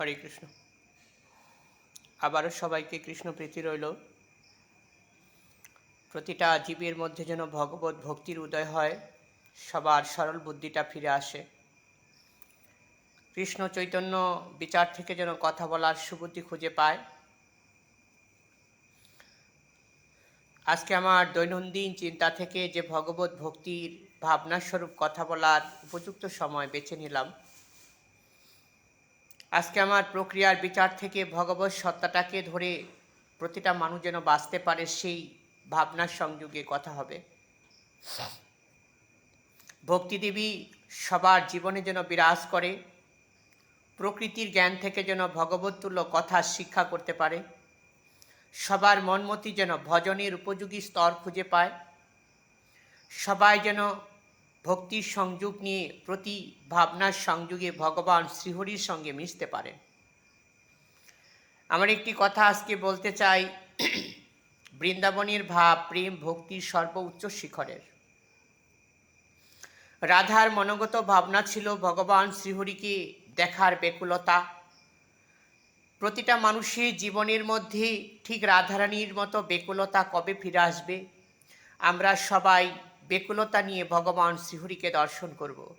হরে কৃষ্ণ। আবারও সবাইকে কৃষ্ণ প্রীতি রইল। প্রতিটা জীবের মধ্যে যেন ভগবত ভক্তির উদয় হয়, সবার সরল বুদ্ধিটা ফিরে আসে। কৃষ্ণ চৈতন্য বিচার থেকে যেন কথা বলার সুবুদ্ধি খুঁজে পায়। আজকে আমার দৈনন্দিন চিন্তা থেকে যে ভগবত ভক্তির ভাবনাস্বরূপ কথা বলার উপযুক্ত সময় বেছে নিলাম। আজকে আমার প্রক্রিয়ার বিচার থেকে ভগবত সত্তাটাকে ধরে প্রতিটা মানুষ যেন বাঁচতে পারে, সেই ভাবনার সংযোগে কথা হবে। ভক্তিদেবী সবার জীবনে যেন বিরাজ করে, প্রকৃতির জ্ঞান থেকে যেন ভগবতুল্য কথা শিক্ষা করতে পারে, সবার মনমতি যেন ভজনের উপযোগী স্তর খুঁজে পায়, সবাই যেন ভক্তির সংযোগ নিয়ে প্রতি ভাবনার সংযোগে ভগবান শ্রীহরির সঙ্গে মিশতে পারেন। আমার একটি কথা আজকে বলতে চাই। বৃন্দাবনের ভাব, প্রেম, ভক্তির সর্বোচ্চ শিখরের। রাধার মনোগত ভাবনা ছিল ভগবান শ্রীহরিকে দেখার বেকুলতা প্রতিটা মানুষের জীবনের মধ্যে ঠিক রাধারানীর মতো বেকুলতা কবে ফিরে আসবে? আমরা সবাই বেকুলতা নিয়ে ভগবান শ্রীহরিকে দর্শন করব।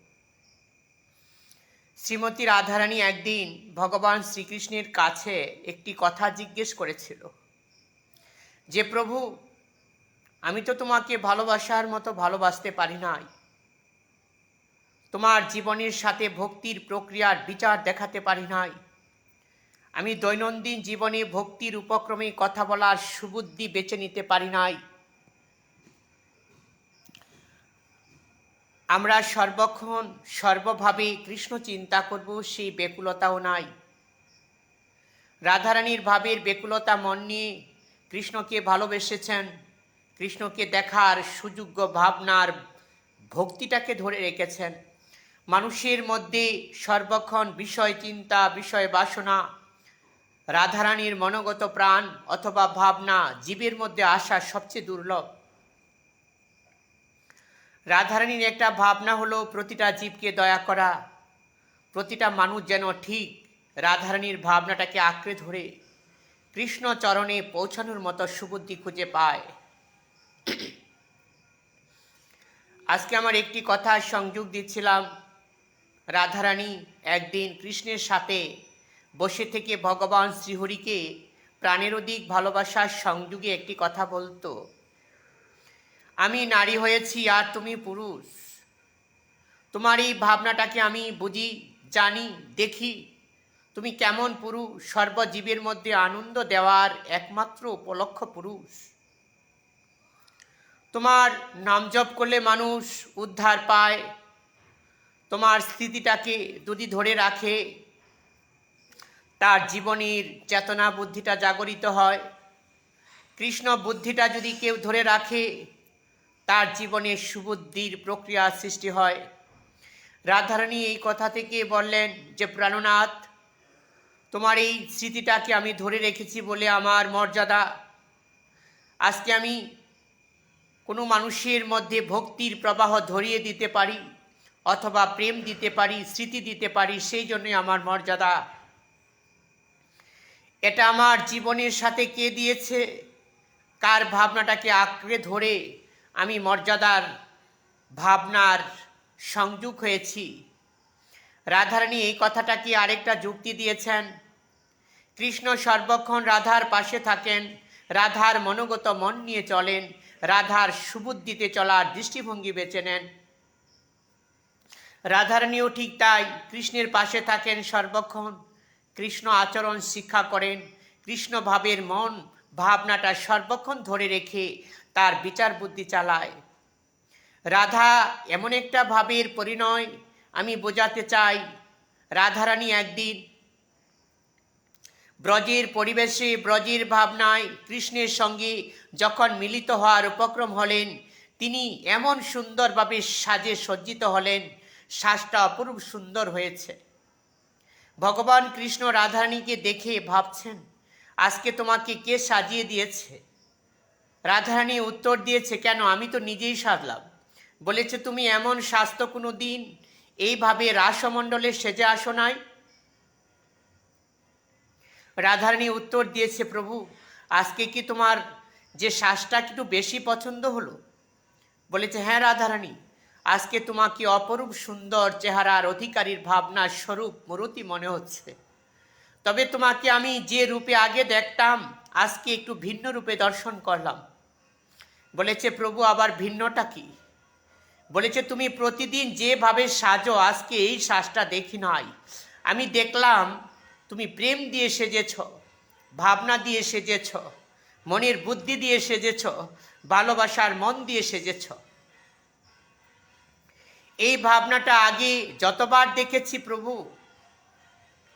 শ্রীমতী রাধারানী একদিন ভগবান শ্রীকৃষ্ণের কাছে একটি কথা জিজ্ঞেস করেছিল। যে, প্রভু, আমি তো তোমাকে ভালোবাসার মতো ভালোবাসতে পারি নাই। তোমার জীবনের সাথে ভক্তির প্রক্রিয়ার বিচার দেখাতে পারি নাই। আমি দৈনন্দিন জীবনে ভক্তির উপক্রমে কথা বলার সুবুদ্ধি বেছে নিতে পারি নাই। আমরা সর্বক্ষণ, সর্বভাবে কৃষ্ণ চিন্তা করব, সেই বেকুলতাও নাই। রাধারানীর ভাবের বেকুলতা মন নিয়ে কৃষ্ণকে ভালোবেসেছেন। কৃষ্ণকে দেখার সুযোগ্য ভাবনার ভক্তিটাকে ধরে রেখেছেন। মানুষের মধ্যে সর্বক্ষণ বিষয় চিন্তা, বিষয় বাসনা, রাধারানীর মনোগত প্রাণ অথবা ভাবনা জীবের মধ্যে আসা সবচেয়ে দুর্লভ। রাধারানীর একটা ভাবনা হলো, প্রতিটা জীবকে দয়া করা, প্রতিটা মানুষ যেন ঠিক রাধারানীর ভাবনাটাকে আঁকড়ে ধরে, কৃষ্ণ চরণে পৌঁছানোর মতো সুবুদ্ধি খুঁজে পায়। আজকে আমার একটি কথা সংযোগ দিচ্ছিলাম। রাধারানী একদিন কৃষ্ণের সাথে বসে থেকে ভগবান শ্রীহরিকে প্রাণের অধিক ভালোবাসার সংযোগে একটি কথা বলতো। আমি নারী হয়েছি আর তুমি পুরুষ। তোমার এই ভাবনাটাকে আমি বুঝি, জানি, দেখি। তুমি কেমন পুরুষ, সর্বজীবের মধ্যে আনন্দ দেওয়ার একমাত্র উপলক্ষ পুরুষ। তোমার নাম জপ করলে মানুষ উদ্ধার পায়। তোমার স্থিতিটাকে যদি ধরে রাখে, তার জীবনের চেতনা বুদ্ধিটা জাগরিত হয়। কৃষ্ণ বুদ্ধিটা যদি কেউ ধরে রাখে তার জীবনে সুবুদ্ধির প্রক্রিয়া সৃষ্টি হয়। রাধারানী এই কথা থেকে বললেন যে, প্রাণনাথ, তোমার এই স্মৃতিটাকে আমি ধরে রেখেছি বলে আমার মর্যাদা। আজকে আমি কোনো মানুষের মধ্যে ভক্তির প্রবাহ ধরিয়ে দিতে পারি অথবা প্রেম দিতে পারি, স্মৃতি দিতে পারি, সেই জন্যই আমার মর্যাদা। এটা আমার জীবনের সাথে কে দিয়েছে? কার ভাবনাটাকে আঁকড়ে ধরে আমি মর্যাদার ভাবনার সংযোগ হয়েছি। রাধারানী এই কথাটাকে আরেকটা যুক্তি দিয়েছেন? কৃষ্ণ সর্বক্ষণ রাধার পাশে থাকেন, রাধার মনোগত মন নিয়ে চলেন, রাধার সুবুদ্ধিতে চলার দৃষ্টিভঙ্গি বেছে নেন। রাধারানীও ঠিক তাই, কৃষ্ণের পাশে থাকেন সর্বক্ষণ, কৃষ্ণ আচরণ শিক্ষা করেন, কৃষ্ণ ভাবের মন, ভাবনাটা সর্বক্ষণ ধরে রেখে তার বিচার বুদ্ধি চালায়। রাধা এমন একটা ভাবের পরিণয় আমি বোঝাতে চাই। রাধারানী একদিন ব্রজের পরিবেশে ব্রজের ভাবনায় কৃষ্ণের সঙ্গে যখন মিলিত হওয়ার উপক্রম হলেন, তিনি এমন সুন্দরভাবে সাজে সজ্জিত হলেন শ্বাসটা অপরূপ সুন্দর হয়েছে। ভগবান কৃষ্ণ রাধারানীকে দেখে ভাবছেন, আজকে তোমাকে কে সাজিয়ে দিয়েছে? রাধারানী উত্তর দিয়েছে, কেন? আমি তো নিজেই সাজলাম বলেছে, তুমি এমন স্বাস্থ্য কোনো দিন এইভাবে রাসমণ্ডলে সেজে আসো নাই? রাধারানী উত্তর দিয়েছে, প্রভু, আজকে কি তোমার যে শ্বাসটা একটু বেশি পছন্দ হলো? বলেছে হ্যাঁ রাধারানী, আজকে তোমাকে অপরূপ সুন্দর চেহারার অধিকারীর ভাবনার স্বরূপ মূরতি মনে হচ্ছে। তবে তোমাকে আমি যে রূপে আগে দেখতাম, আজকে একটু ভিন্ন রূপে দর্শন করলাম। বলেছে, প্রভু, আবার ভিন্নটা কি? বলেছে, তুমি প্রতিদিন যেভাবে সাজো, আজকে এই শ্বাসটা দেখি নাই। আমি দেখলাম, তুমি প্রেম দিয়ে সেজেছ, ভাবনা দিয়ে সেজেছ, মনের বুদ্ধি দিয়ে সেজেছ, ভালোবাসার মন দিয়ে সেজেছ। এই ভাবনাটা আগে যতবার দেখেছি প্রভু,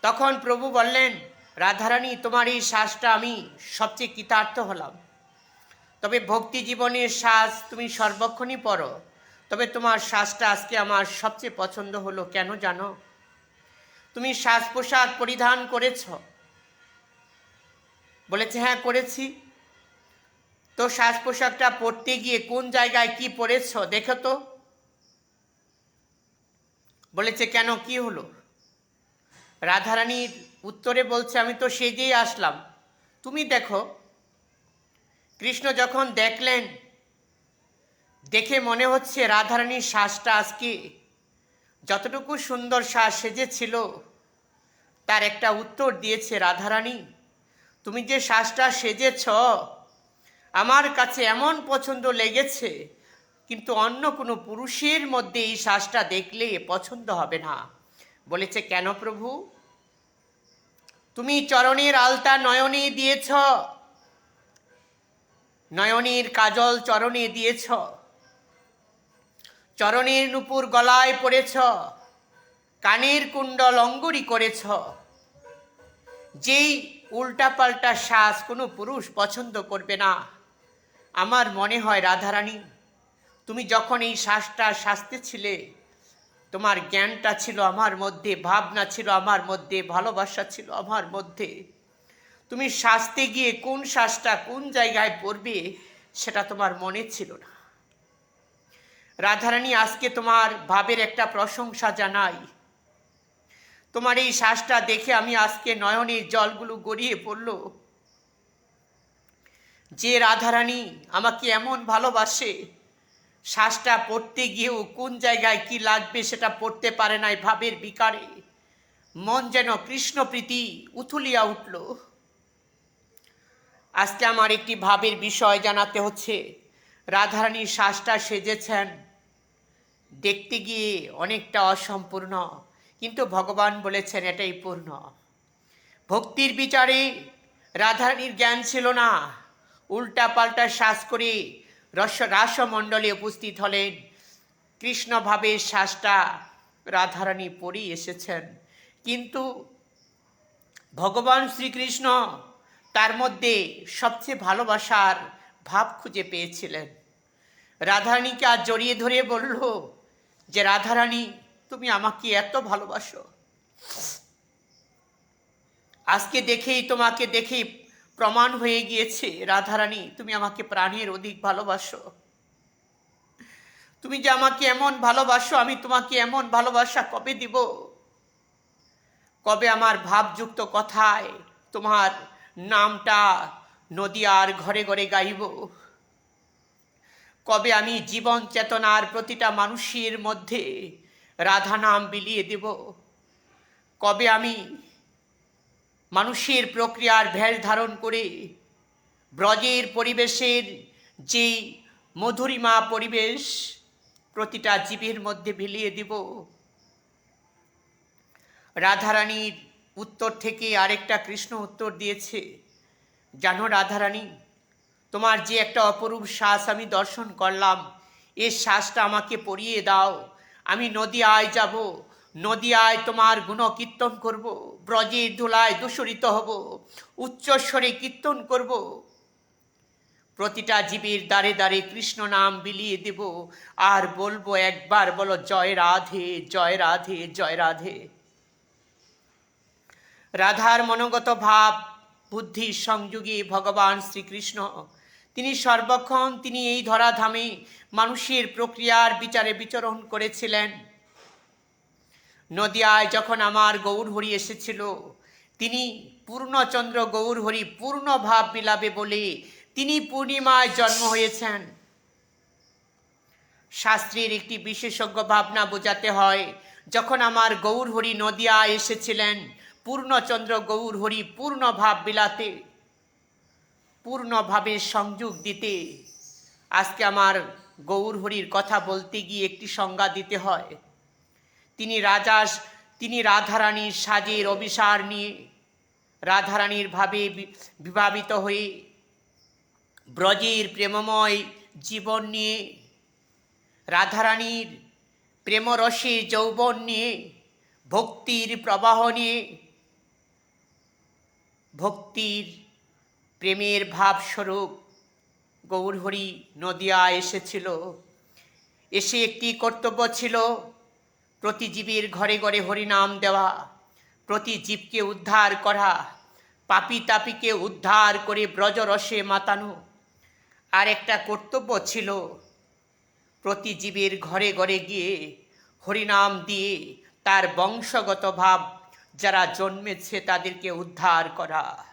তখন প্রভু বললেন, রাধারানী, তোমার এই শ্বাসটা আমি সবচেয়ে কৃতার্থ হলাম। তবে ভক্তি জীবনের শ্বাস তুমি সর্বক্ষণই পড়ো। তবে তোমার শ্বাসটা আজকে আমার সবচেয়ে পছন্দ হলো, কেন জানো? তুমি শ্বাস পোশাক পরিধান করেছ। বলেছে হ্যাঁ করেছি। তো শ্বাস পোশাকটা পরতে গিয়ে কোন জায়গায় কি পরেছ, দেখো তো। বলেছে, কেন, কি হলো? রাধারানীর উত্তরে বলছে, আমি তো সেজেই আসলাম। তুমি দেখো কৃষ্ণ যখন দেখলেন, দেখে মনে হচ্ছে রাধারানীর শ্বাসটা আজকে যতটুকু সুন্দর শ্বাস সেজেছিল, তার একটা উত্তর দিয়েছে, রাধারানী, তুমি যে শ্বাসটা সেজেছ, আমার কাছে এমন পছন্দ লেগেছে, কিন্তু অন্য কোনো পুরুষের মধ্যে এই শ্বাসটা দেখলে পছন্দ হবে না। বলেছে, কেন প্রভু? তুমি চরণের আলতা নয়নে দিয়েছ নয়নের কাজল চরণে দিয়েছ। চরণের নুপুর গলায় পড়েছ। কানের কুণ্ডল অঙ্গুরি করেছ। যেই উল্টাপাল্টা শ্বাস কোনো পুরুষ পছন্দ করবে না। আমার মনে হয় রাধারানী, তুমি যখন এই শ্বাসটা শাস্তে ছিলে তোমার জ্ঞানটা ছিল আমার মধ্যে, ভাবনা ছিল আমার মধ্যে, ভালোবাসা ছিল আমার মধ্যে। তুমি শাস্তে গিয়ে কোন শ্বাসটা কোন জায়গায় পড়বে সেটা তোমার মনে ছিল না। রাধারানী আজকে তোমার ভাবের একটা প্রশংসা জানাই তোমার এই শ্বাসটা দেখে আমি আজকে নয়নের জলগুলো গড়িয়ে পড়ল। যে রাধারানী আমাকে এমন ভালোবাসে, শ্বাসটা পড়তে গিয়েও কোন জায়গায় কি লাগবে সেটা পড়তে পারে নাই ভাবের বিকারে। মন যেন কৃষ্ণপ্রীতি উথুলিয়া উঠল। আজকে আমার একটি ভাবের বিষয় জানাতে হচ্ছে। রাধারানীর শ্বাসটা সেজেছেন। দেখতে গিয়ে অনেকটা অসম্পূর্ণ, কিন্তু ভগবান বলেছেন এটাই পূর্ণ। ভক্তির বিচারে রাধারানীর জ্ঞান ছিল না। উল্টা পাল্টা শ্বাস করে রস রাসমণ্ডলে উপস্থিত হলেন। কৃষ্ণভাবে শ্বাসটা রাধারানী পড়ি এসেছেন। কিন্তু ভগবান শ্রীকৃষ্ণ তার মধ্যে সবচেয়ে ভালোবাসার ভাব খুঁজে পেয়েছিলেন। রাধারানীকে আর জড়িয়ে ধরে বলল, যে রাধারানী, তুমি আমাকে এত ভালোবাসো। আজকে দেখেই, তোমাকে দেখেই প্রমাণ হয়ে গিয়েছে, রাধারানী, তুমি আমাকে প্রাণের অধিক ভালোবাসো। তুমি যে আমাকে এমন ভালোবাসো, আমি তোমাকে এমন ভালোবাসা কবে দিব? কবে আমার ভাবযুক্ত কথায় তোমার নামটা নদিয়ার ঘরে ঘরে গাইব। কবে আমি জীবন চেতনার প্রতিটা মানুষের মধ্যে রাধা নাম বিলিয়ে দেব? কবে আমি মানুষের প্রক্রিয়ার ভেল ধারণ করে ব্রজের পরিবেশের যে মধুরিমা পরিবেশ প্রতিটা জীবের মধ্যে বিলিয়ে দিব? রাধারানীর উত্তর থেকে আরেকটা কৃষ্ণ উত্তর দিয়েছে, জানো রাধারানী, তোমার যে একটা অপরূপ শ্বাস আমি দর্শন করলাম এর শ্বাসটা আমাকে পরিয়ে দাও। আমি নদিয়ায় যাব, নদিয়ায় তোমার গুণ কীর্তন করব, ব্রজের ধুলায় দূষরিত হব, উচ্চস্বরে কীর্তন করব। প্রতিটা জীবের দ্বারে দ্বারে কৃষ্ণ নাম বিলিয়ে দেব, আর বলব একবার বলো, জয় রাধে জয় রাধে জয় রাধে। রাধার মনোগত ভাব বুদ্ধির সংযোগে ভগবান শ্রীকৃষ্ণ। তিনি সর্বক্ষণ তিনি এই ধরাধামে মানুষের প্রক্রিয়ার বিচারে বিচরণ করেছিলেন। নদিয়ায় যখন আমার গৌর হরি এসেছিল, তিনি পূর্ণচন্দ্র গৌর হরি পূর্ণ ভাব মিলাবে বলে তিনি পূর্ণিমায় জন্ম হয়েছেন। শাস্ত্রের একটি বিশেষজ্ঞ ভাবনা বোঝাতে হয়, যখন আমার গৌর হরি নদিয়া এসেছিলেন পূর্ণচন্দ্র গৌর হরি পূর্ণ ভাব বিলাতে, পূর্ণভাবে সংযোগ দিতে। আজকে আমার গৌর হরির কথা বলতে গিয়ে একটি সংজ্ঞা দিতে হয়। তিনি রাজা, তিনি রাধারানীর সাজের অভিসার নিয়ে, রাধারানীর ভাবে বিভাবিত হয়ে, ব্রজের প্রেমময় জীবন নিয়ে, রাধারানীর প্রেমরসে যৌবন নিয়ে, ভক্তির প্রবাহ নিয়ে ভক্তির প্রেমের ভাবস্বরূপ গৌরহরি নদিয়া এসেছিল। এসে একটি কর্তব্য ছিল প্রতি জীবের ঘরে ঘরে হরিনাম দেওয়া প্রতি জীবকে উদ্ধার করা, পাপি তাপিকে উদ্ধার করে ব্রজরসে মাতানো। আর একটা কর্তব্য ছিল প্রতি জীবের ঘরে ঘরে গিয়ে হরিনাম দিয়ে তার বংশগত ভাব যারা জন্মেছে তাদেরকে উদ্ধার করা।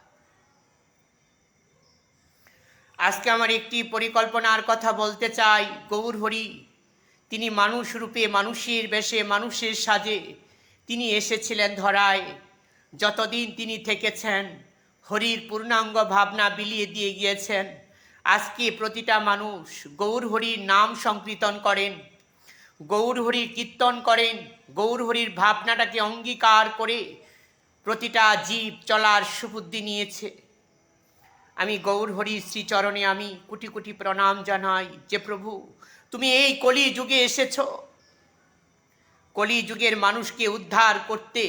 আজকে আমার একটি পরিকল্পনার কথা বলতে চাই। গৌর হরি, তিনি মানুষ রূপে, মানুষের বেশে, মানুষের সাজে। তিনি এসেছিলেন ধরায়। যতদিন তিনি থেকেছেন, হরির পূর্ণাঙ্গ ভাবনা বিলিয়ে দিয়ে গিয়েছেন। আজকে প্রতিটা মানুষ গৌর হরির নাম সংকীর্তন করেন। গৌর হরির কীর্তন করেন গৌর হরির ভাবনাটাকে অঙ্গীকার করে প্রতিটা জীব চলার সুবুদ্ধি নিয়েছে। আমি গৌর হরির শ্রীচরণে আমি কোটি কোটি প্রণাম জানাই, যে প্রভু, তুমি এই কলি যুগে এসেছ। কলি যুগের মানুষকে উদ্ধার করতে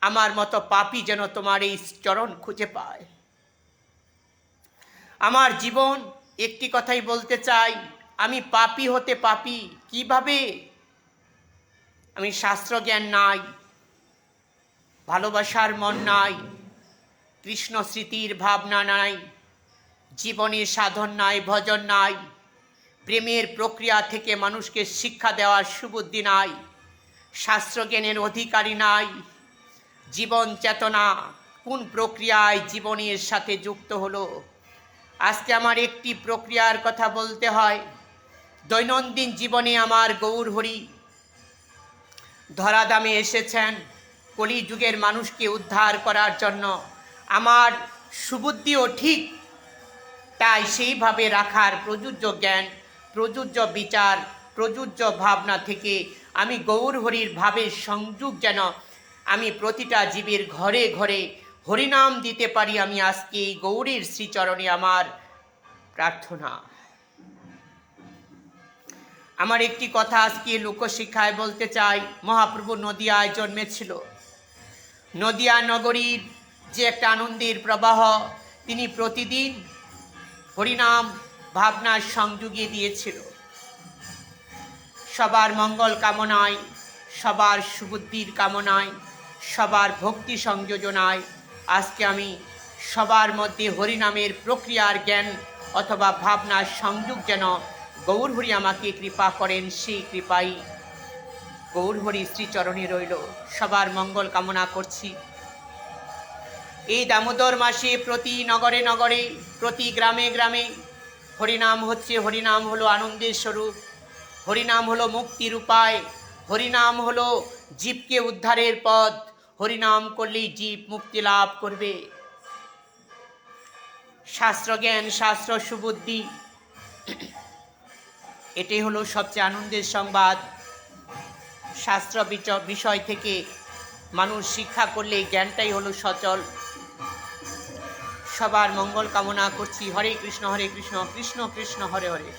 আমার মতো পাপি যেন তোমার এই চরণ খুঁজে পায়। আমার জীবন একটি কথাই বলতে চাই আমি পাপি হতে পাপি, কীভাবে? আমি শাস্ত্র জ্ঞান নাই, ভালোবাসার মন নাই, কৃষ্ণ স্মৃতির ভাবনা নাই জীবনে সাধন নাই, ভজন নাই, প্রেমের প্রক্রিয়া থেকে মানুষকে শিক্ষা দেওয়ার সুবুদ্ধি নাই, শাস্ত্রজ্ঞানের অধিকারী নাই, জীবন চেতনা কোন প্রক্রিয়ায় জীবনের সাথে যুক্ত হলো? আজকে আমার একটি প্রক্রিয়ার কথা বলতে হয়। দৈনন্দিন জীবনে আমার গৌর হরি ধরাধামে এসেছেন। কলিযুগের মানুষকে উদ্ধার করার জন্য আমার সুবুদ্ধিও ঠিক তাই সেইভাবে রাখার প্রযোজ্য জ্ঞান, প্রযোজ্য বিচার, প্রযোজ্য ভাবনা থেকে আমি গৌর হরির ভাবের সংযোগ যেন আমি প্রতিটা জীবের ঘরে ঘরে হরিনাম দিতে পারি আমি আজকে এই গৌরীর শ্রীচরণে আমার প্রার্থনা। আমার একটি কথা আজকে লোকশিক্ষায় বলতে চাই। মহাপ্রভু নদিয়ায় জন্মেছিল। নদিয়া নগরীর যে একটা আনন্দের প্রবাহ, তিনি প্রতিদিন হরিনাম ভাবনার সংযোগে দিয়েছিল। সবার মঙ্গল কামনায়, সবার সুবুদ্ধির কামনায়, সবার ভক্তি সংযোজনায় আজকে আমি সবার মধ্যে হরিনামের প্রক্রিয়ার জ্ঞান অথবা ভাবনার সংযোগ যেন গৌরহরি আমাকে কৃপা করেন, সেই কৃপাই গৌরহরি শ্রীচরণে রইল। সবার মঙ্গল কামনা করছি। এই দামোদর মাসে প্রতি নগরে নগরে, প্রতি গ্রামে গ্রামে, হরিনাম হচ্ছে, হরিনাম হলো আনন্দের স্বরূপ, হরিনাম হলো মুক্তির উপায়, হরিনাম হলো জীবকে উদ্ধারের পথ, হরিনাম করলেই জীব মুক্তি লাভ করবে। শাস্ত্রজ্ঞান, শাস্ত্র সুবুদ্ধি এটাই হলো সবচেয়ে আনন্দের সংবাদ। শাস্ত্র বিষয় থেকে মানুষ শিক্ষা করলে জ্ঞানটাই হলো সচল। সবার মঙ্গল কামনা করছি। হরে কৃষ্ণ হরে কৃষ্ণ কৃষ্ণ কৃষ্ণ, হরে হরে।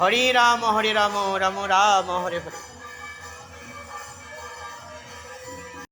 হরে রাম হরে রাম রাম রাম, হরে হরে।